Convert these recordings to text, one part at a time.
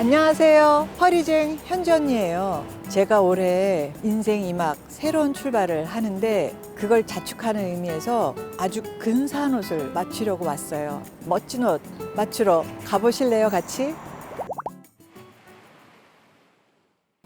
안녕하세요. 허리쟁 현전이에요. 제가 올해 인생 2막 새로운 출발을 하는데 그걸 자축하는 의미에서 아주 근사한 옷을 맞추려고 왔어요. 멋진 옷 맞추러 가보실래요, 같이?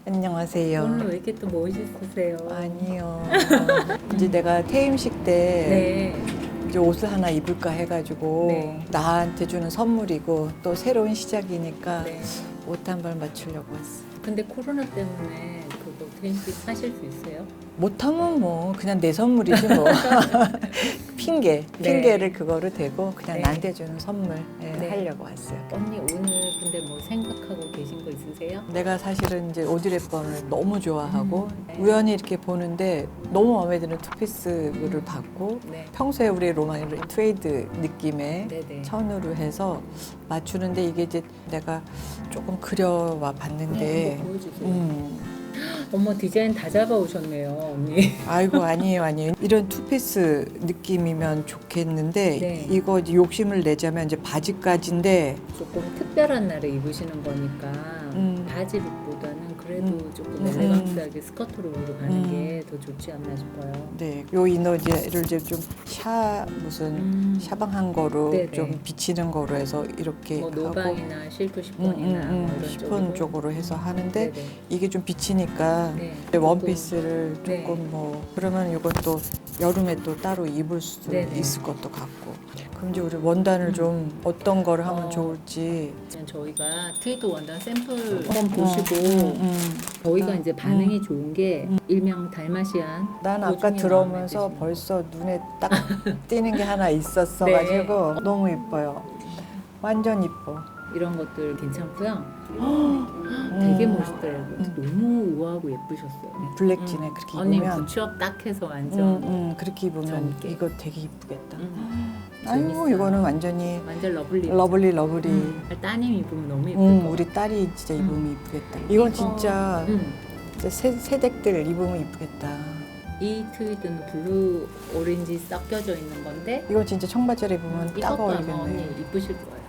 안녕하세요. 오늘 왜 이렇게 또 멋있으세요? 아니요. 이제 내가 퇴임식 때 네. 이제 옷을 하나 입을까 해가지고 네. 나한테 주는 선물이고 또 새로운 시작이니까 네. 옷 한 벌 맞추려고 왔어. 근데 코로나 때문에 그거 텐시 사실 수 있어요? 못하면 뭐 그냥 내 선물이지 뭐 핑계 네. 핑계를 그거로 대고 그냥 네. 나한테 주는 선물 예, 네. 하려고 왔어요. 언니 오늘 근데 뭐 생각하고 있으세요? 내가 사실은 이제 오드리 헵번을 너무 좋아하고 음, 네. 우연히 이렇게 보는데 너무 마음에 드는 투피스를 봤고 네. 평소에 우리 로망 트웨이드 느낌의 네네. 천으로 해서 맞추는데 이게 이제 내가 조금 그려와 봤는데 네, 한번 보여주세요. 음, 어머 디자인 다 잡아오셨네요, 언니. 아이고 아니에요 아니에요 이런 투피스 느낌이면 좋겠는데 네. 이거 이제 욕심을 내자면 이제 바지까지인데 조금 특별한 날에 입으시는 거니까 음. 바지 룩보다는 그래도 음. 조금 음. 엘레강스하게 스커트 룩으로 가는 음. 게 더 좋지 않나 싶어요. 네 요 이너지를 이제 좀 샤 무슨 음. 샤방한 거로 네네. 좀 비치는 거로 해서 이렇게 뭐 하고 노방이나 실크 음, 시폰이나 음, 뭐 음, 이런 시폰 쪽으로. 쪽으로 해서 하는데 네네. 이게 좀 비치니까 네. 원피스를 네. 조금 뭐 그러면 이것도 여름에 또 따로 입을 수도 네네. 있을 것도 같고 그럼 이제 우리 원단을 음. 좀 어떤 거를 하면 어. 좋을지 저희가 트위드 원단 샘플 한번 보시고 음, 음. 저희가 음. 이제 반응이 좋은 게 음. 일명 달마시안 난그 아까 들어오면서 마음에 드시는 벌써 눈에 딱 띄는 게 하나 있었어 가지고 네. 너무 이뻐요. 완전 이뻐. 이런 것들 괜찮고요. 음. 되게 멋있더라고요. 음. 너무 우아하고 예쁘셨어요. 블랙진에 음. 그렇게 언니 입으면 부츠업 딱 해서 음, 완전 음, 그렇게 입으면 젊게. 이거 되게 이쁘겠다. 음, 아이고 재밌어요. 이거는 완전히 완전 러블리. 러블리 러블리. 음. 따님 입으면 너무 예쁠 음, 거. 우리 딸이 진짜 음. 입으면 이쁘겠다. 이건 진짜 음. 진짜 새, 새댁들 입으면 이쁘겠다. 이 트위드는 블루 오렌지 섞여져 있는 건데 이거 진짜 청바지를 입으면 딱 이것도 아마 언니 어울리겠네. 이쁘실 거예요.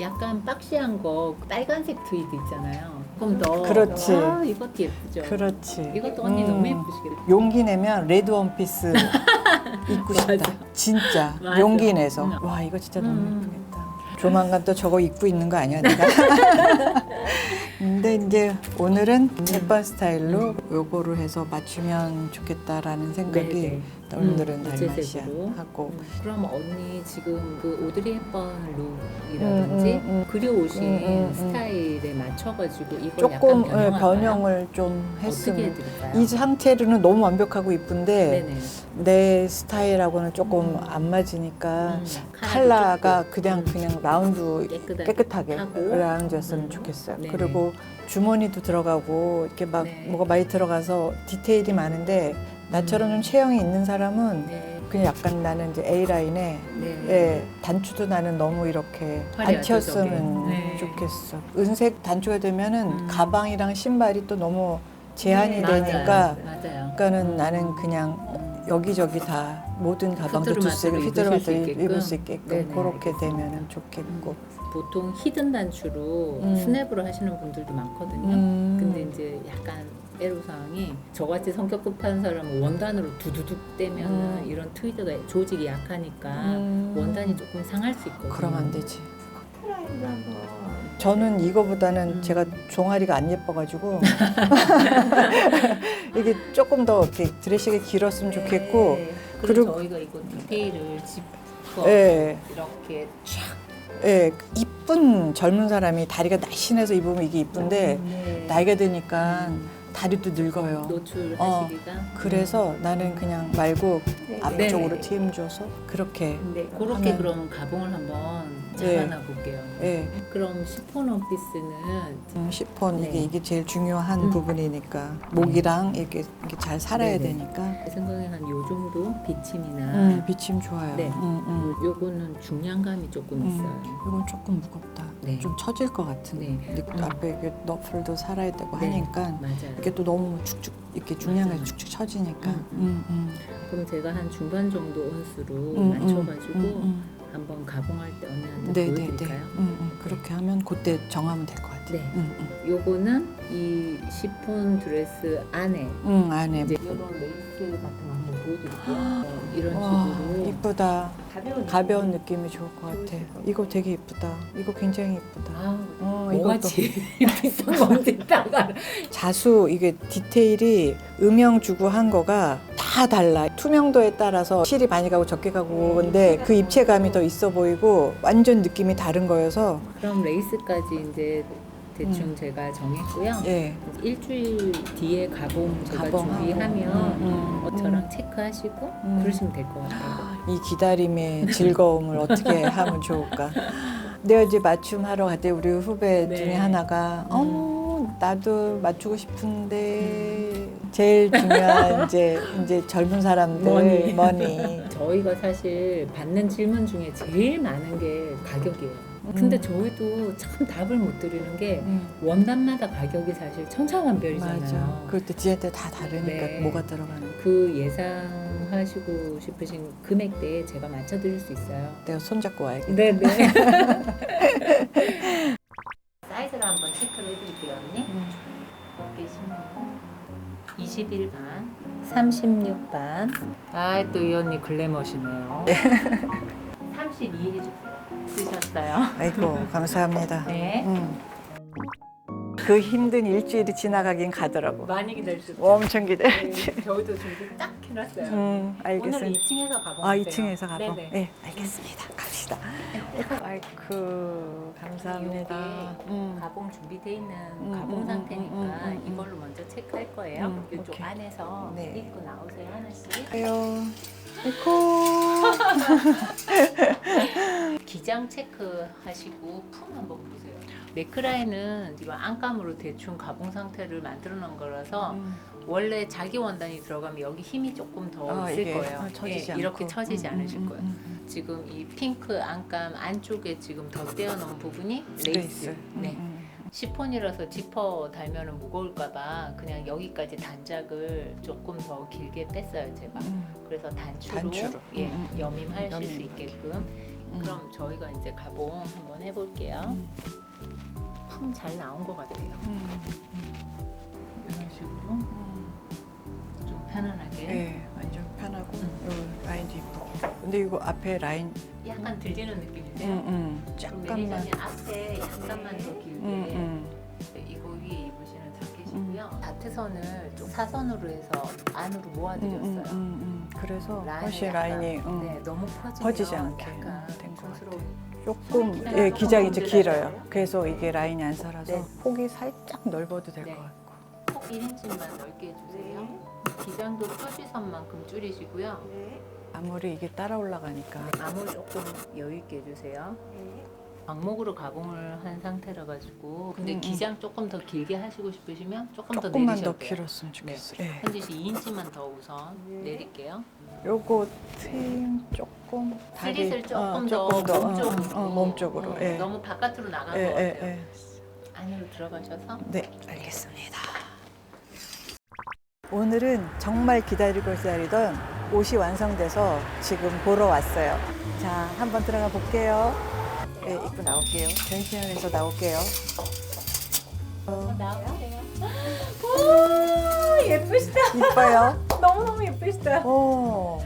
약간 박시한 거 빨간색 트위드 있잖아요. 그럼 더 그렇지. 아, 이것도 예쁘죠. 그렇지. 이것도 언니 음. 너무 예쁘시겠다. 용기 내면 레드 원피스 입고 싶다. 진짜 맞아. 용기 내서 음. 와 이거 진짜 너무 음. 예쁘겠다. 조만간 또 저거 입고 있는 거 아니야 내가? 근데 이제 오늘은 예쁜 스타일로 요거를 해서 맞추면 좋겠다라는 생각이 네네. 오늘은 음, 달마시아 무채색으로. 하고 음, 그럼 언니 지금 그 오드리 헵번 룩이라든지 음, 음, 음. 그려오신 음, 음, 음. 스타일에 맞춰가지고 이걸 조금 약간 예, 변형할까요? 변형을 좀 어떻게 했으면 해드릴까요? 이 상태로는 너무 완벽하고 이쁜데 네네. 내 스타일하고는 조금 음. 안 맞으니까 음, 칼라가 좁고, 그냥 음, 그냥 라운드 깨끗하게, 깨끗하게 하고. 라운드였으면 음. 좋겠어요. 네네. 그리고 주머니도 들어가고 이렇게 막 네. 뭐가 많이 들어가서 디테일이 많은데 나처럼 음. 좀 체형이 있는 사람은 네. 그냥 약간 나는 이제 A 라인에 네. 예, 단추도 나는 너무 이렇게 안 화려하죠, 튀었으면 저게. 네. 좋겠어. 은색 단추가 되면은 음. 가방이랑 신발이 또 너무 제한이 네, 맞아요. 되니까 맞아요. 그러니까는 나는 그냥 음. 여기저기 다 모든 가방도 휘뚜루마뚜루 휘뚜루마뚜루 수 있게끔. 입을 수 있게끔 네네, 그렇게. 되면은 좋겠고. 보통 히든 단추로 음. 스냅으로 하시는 분들도 많거든요. 음. 근데 이제 약간 애로사항이 저같이 성격 급한 사람은 원단으로 두두둑 떼면 음. 이런 트위드가 조직이 약하니까 음. 원단이 조금 상할 수 있거든요. 그럼 안 되지. 커트라인도 한번 저는 이거보다는 음. 제가 종아리가 안 예뻐가지고 이게 조금 더 이렇게 드레시가 길었으면 좋겠고, 네. 그리고, 그리고- 저희가 이거 디테일을 짚어 예, 이렇게 촥 예, 이쁜 젊은 사람이 다리가 날씬해서 입으면 이게 이쁜데 네. 나이가 드니까 다리도 늙어요. 노출하시기가 그래서 나는 그냥 말고 네. 앞쪽으로 네. TM 줘서 그렇게 네, 그렇게 하면- 그럼 가봉을 한번 네. 잡아놔 볼게요. 예, 그럼 시폰 원피스는 음, 시폰 네. 이게 이게 제일 중요한 음. 부분이니까 목이랑 이렇게, 이렇게 잘 살아야 네네. 되니까 제 생각에 한 요 정도 비침이나 음, 비침 좋아요. 네. 음, 음. 요- 요거는 중량감이 조금 음. 있어요. 이건 조금 무겁다. 네. 좀 처질 것 같은. 네. 근데 음. 앞에 이게 너플도 살아야 되고 네. 하니까 맞아요. 이게 또 너무 축축 이렇게 중량감이 맞아요. 축축 처지니까. 음. 음, 음. 그럼 제가 한 중반 정도 온수로 음, 맞춰가지고 음, 음. 한번 가봉할 때 언니한테 네, 네, 네. 보여드릴까요? 음, 음. 그렇게 하면 그때 정하면 될 것 같아요. 네. 음, 음. 요거는 이 시폰 드레스 안에 음, 안에. 이제 이런 레이스 같은 거 보여드릴게요. 네, 이런 와, 식으로 이쁘다. 가벼운, 가벼운 느낌이 좋을 것 같아. 이거 되게 이쁘다. 이거 굉장히 이쁘다. 아, 어, 뭐가 이것도 제일 비싼 딱 알아. 자수 이게 디테일이 음영 주고 한 거가 다 달라. 투명도에 따라서 실이 많이 가고 적게 가고 근데 그 입체감이 더 있어 보이고 완전 느낌이 다른 거여서 그럼 레이스까지 이제 대충 음. 제가 정했고요. 예. 일주일 뒤에 가봉 제가 가봉하고. 준비하면 음, 음, 어처랑 음. 체크하시고 음. 그러시면 될 것 같아요. 이 기다림의 즐거움을 어떻게 하면 좋을까? 내가 이제 맞춤 하러 갈 때 우리 후배 네. 중에 하나가 음. 어머 나도 맞추고 싶은데 제일 중요한 이제 이제 젊은 사람들 머니. 머니. 저희가 사실 받는 질문 중에 제일 많은 게 가격이에요. 근데 음. 저희도 참 답을 못 드리는 게 음. 원단마다 가격이 사실 천차만별이잖아요. 맞아. 그때 디자인때 다 다르니까 네. 뭐가 들어가는. 그 예상하시고 싶으신 금액대에 제가 맞춰드릴 수 있어요. 내가 손잡고 와야겠다. 네 네. 사이즈를 한번 체크를 해드릴게요, 언니. 음. 어깨 16반, 36 반. 아, 또 이 언니 글래머시네요. 32 해주세요. 쓰셨어요. 아이고 감사합니다. 네. 음. 그 힘든 일주일이 지나가긴 가더라고. 많이 기다리셨죠? 엄청 기대. 네, 저희도 준비 딱 해놨어요. 음, 오늘 알겠습니다. 2층에서 가보세요. 아, 2층에서 가봐. 네네. 네, 알겠습니다. 갑시다. 아이쿠, 감사합니다. 요게 음. 가봉 준비돼 있는 음, 가봉 음, 상태니까 음, 음, 음, 음. 이걸로 먼저 체크할 거예요. 음, 이쪽 오케이. 안에서 네. 입고 나오세요 하나씩. 아유, 아이쿠. 기장 체크하시고 품 한번 보세요. 네크라인은 이거 안감으로 대충 가봉 상태를 만들어 놓은 거라서 음. 원래 자기 원단이 들어가면 여기 힘이 조금 더 아, 있을 이게, 거예요. 어, 처지지 예, 이렇게 않고. 처지지 음, 않으실 음, 거예요. 음, 음. 지금 이 핑크 안감 안쪽에 지금 더 떼어 놓은 부분이 레이스. 레이스. 음, 네. 음. 시폰이라서 지퍼 달면은 무거울까봐 그냥 여기까지 단짝을 조금 더 길게 뺐어요 제가. 음. 그래서 단추로, 단추로. 예 음, 음. 여밈. 수 있게끔. 음. 그럼 저희가 이제 가봉 한번 해볼게요. 음. 품잘 나온 것 같아요. 음. 이런 식으로 음. 좀 편안하게. 네, 완전 편하고 음. 요 라인도 이쁘고. 근데 이거 앞에 라인, 약간 들리는 느낌이세요? 음, 음. 그럼. 매니저님 앞에 약간만 더 길게 음, 음. 다트선을 좀 사선으로 해서 안으로 음, 모아드렸어요. 음, 음, 음. 그래서 라인을 훨씬 라인이 음. 네, 너무 퍼지면 퍼지지 않게 약간 된것 촌스러운 조금 기장이 예, 기장이 좀 문제가 길어요. 그래서 이게 라인이 안 살아서 네. 폭이 살짝 넓어도 될것 네. 같고. 꼭 1인치만 넓게 해주세요. 기장도 표지선만큼 줄이시고요. 아무리 이게 따라 올라가니까 암을 조금 여유 있게 해주세요. 광목으로 가공을 한 상태라 가지고 근데 음, 음. 기장 조금 더 길게 하시고 싶으시면 조금 더 조금만 내리셔도 더 돼요. 길었으면 좋겠어요. 예. 현지 씨 2인치만 더 우선 내릴게요. 요거 트임 조금 다리 슬릿을 조금 어, 더 조금 몸 쪽으로. 어, 어, 몸 쪽으로. 음, 예. 너무 바깥으로 나간 예, 것 같아요. 예, 예. 안으로 들어가셔서 네, 알겠습니다. 오늘은 정말 기다리고 기다리던 옷이 완성돼서 지금 보러 왔어요. 자, 한번 들어가 볼게요. 네, 입고 나올게요. 전시장에서 나올게요. 어, 나오세요. 오 예쁘시다. 이뻐요. 너무 너무 예쁘시다. 오,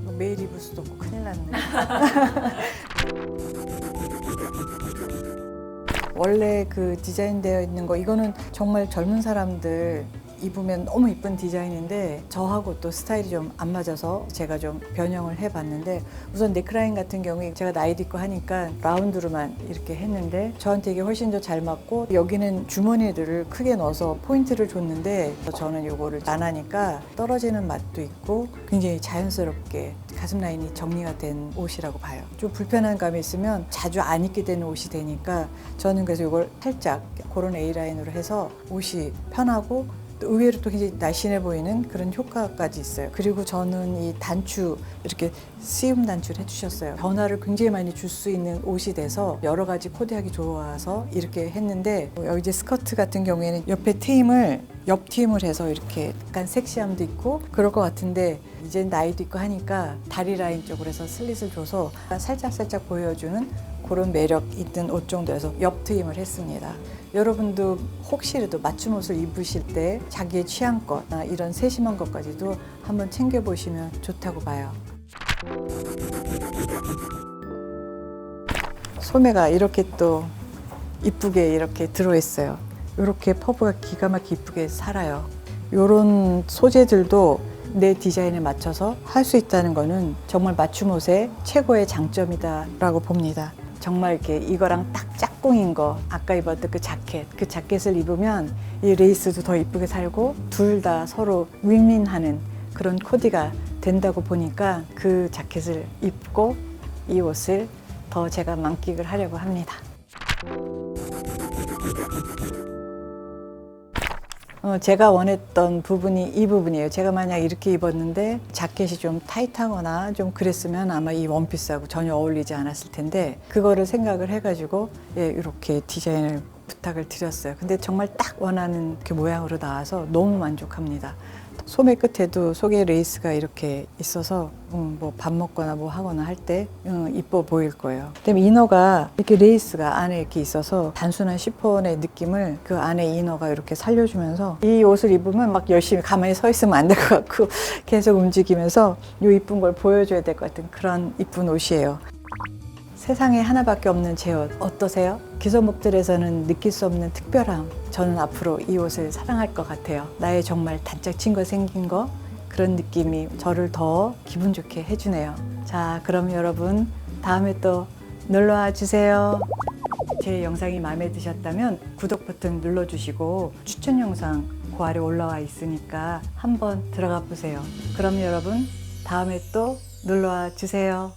이거 매일 입을 수도 없고 큰일 났네. 원래 그 디자인되어 있는 거 이거는 정말 젊은 사람들 입으면 너무 이쁜 디자인인데 저하고 또 스타일이 좀 안 맞아서 제가 좀 변형을 해봤는데 우선 넥라인 같은 경우에 제가 나이도 있고 하니까 라운드로만 이렇게 했는데 저한테 이게 훨씬 더 잘 맞고 여기는 주머니들을 크게 넣어서 포인트를 줬는데 저는 이거를 안 하니까 떨어지는 맛도 있고 굉장히 자연스럽게 가슴 라인이 정리가 된 옷이라고 봐요. 좀 불편한 감이 있으면 자주 안 입게 되는 옷이 되니까 저는 그래서 이걸 살짝 그런 A 라인으로 해서 옷이 편하고 또 의외로 또 굉장히 날씬해 보이는 그런 효과까지 있어요. 그리고 저는 이 단추 이렇게 쓰임 단추를 해주셨어요. 변화를 굉장히 많이 줄 수 있는 옷이 돼서 여러 가지 코디하기 좋아서 이렇게 했는데 여기 이제 스커트 같은 경우에는 옆에 트임을 옆 트임을 해서 이렇게 약간 섹시함도 있고 그럴 것 같은데 이제 나이도 있고 하니까 다리 라인 쪽으로 해서 슬릿을 줘서 살짝 살짝 보여주는 그런 매력 있는 옷 정도여서 옆 트임을 했습니다. 여러분도 혹시라도 맞춤 옷을 입으실 때 자기의 취향껏 이런 세심한 것까지도 한번 챙겨보시면 좋다고 봐요. 소매가 이렇게 또 이쁘게 이렇게 들어있어요. 이렇게 퍼브가 기가 막히게 이쁘게 살아요. 이런 소재들도 내 디자인에 맞춰서 할 수 있다는 거는 정말 맞춤 옷의 최고의 장점이다라고 봅니다. 정말 이렇게 이거랑 딱 짝꿍인 거 아까 입었던 그 자켓 그 자켓을 입으면 이 레이스도 더 이쁘게 살고 둘 다 서로 윈윈하는 그런 코디가 된다고 보니까 그 자켓을 입고 이 옷을 더 제가 만끽을 하려고 합니다. 어, 제가 원했던 부분이 이 부분이에요. 제가 만약 이렇게 입었는데 자켓이 좀 타이트하거나 좀 그랬으면 아마 이 원피스하고 전혀 어울리지 않았을 텐데 그거를 생각을 해가지고 예, 이렇게 디자인을 부탁을 드렸어요. 근데 정말 딱 원하는 그 모양으로 나와서 너무 만족합니다. 소매 끝에도 속에 레이스가 이렇게 있어서 음, 뭐밥 먹거나 뭐 하거나 할때 음, 이뻐 보일 거예요. 그다음에 이너가 이렇게 레이스가 안에 이렇게 있어서 단순한 시폰의 느낌을 그 안에 이너가 이렇게 살려주면서 이 옷을 입으면 막 열심히 가만히 서 있으면 안 될 것 같고 계속 움직이면서 이 이쁜 걸 보여줘야 될 것 같은 그런 이쁜 옷이에요. 세상에 하나밖에 없는 제 옷 어떠세요? 기성목들에서는 느낄 수 없는 특별함. 저는 앞으로 이 옷을 사랑할 것 같아요. 나의 정말 단짝친 거 생긴 거 그런 느낌이 저를 더 기분 좋게 해주네요. 자, 그럼 여러분 다음에 또 놀러와 주세요. 제 영상이 마음에 드셨다면 구독 버튼 눌러주시고 추천 영상 그 아래 올라와 있으니까 한번 들어가 보세요. 그럼 여러분 다음에 또 놀러와 주세요.